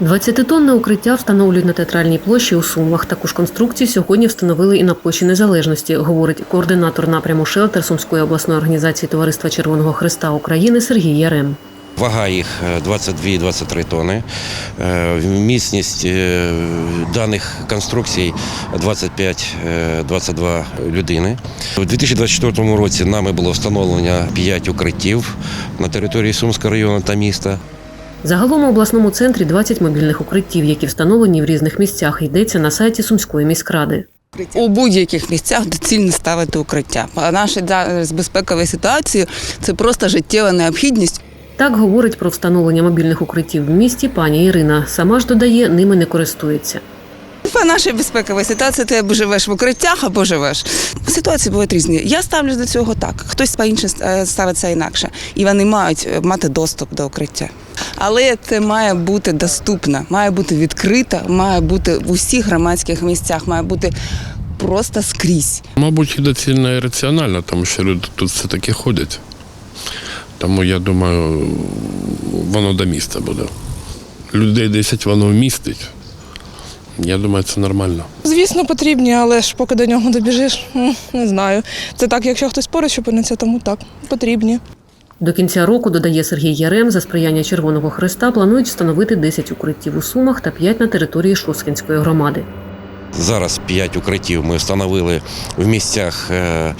20-тонне укриття встановлюють на театральній площі у Сумах. Таку ж конструкцію сьогодні встановили і на площі Незалежності, говорить координатор напряму «Шелтер» Сумської обласної організації Товариства Червоного Христа України Сергій Ярем. Вага їх е, 22-23 тони. Е, Міцність е, даних конструкцій 25-22 людини. У 2024 році нами було встановлено 5 укриттів на території Сумського району та міста. Загалом у обласному центрі 20 мобільних укриттів, які встановлені в різних місцях, йдеться на сайті Сумської міськради. У будь-яких місцях доцільно ставити укриття. А наша зараз безпекова ситуація це просто життєва необхідність. Так говорить про встановлення мобільних укриттів в місті пані Ірина. Сама ж додає, ними не користується. По нашій безпековій ситуації ти або живеш в укриттях, або живеш. Ситуації бувають різні. Я ставлюсь до цього так. Хтось по-інше е, ставиться інакше. І вони мають е, мати доступ до укриття. Але це має бути доступно, має бути відкрито, має бути в усіх громадських місцях, має бути просто скрізь. Мабуть, і доцільно і раціонально, тому що люди тут все-таки ходять. Тому я думаю, воно до міста буде. Людей 10 воно вмістить. Я думаю, це нормально. Звісно, потрібні, але ж поки до нього добіжиш, не знаю. Це так, якщо хтось поруч опиниться, тому так, потрібні. До кінця року, додає Сергій Ярем, за сприяння Червоного Христа планують встановити 10 укриттів у Сумах та 5 на території Шосткинської громади. Зараз 5 укриттів ми встановили в місцях е, е,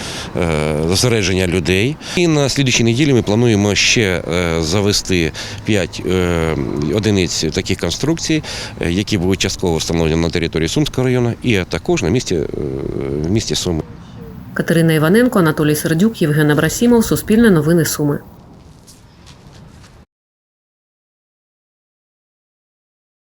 зосередження людей. І на слідчій неділі ми плануємо ще е, завести 5 е, одиниць таких конструкцій, які будуть частково встановлені на території Сумського району і також на місці, в місті Суми. Катерина Іваненко, Анатолій Сердюк, Євген Абрасімов, Суспільне новини Суми.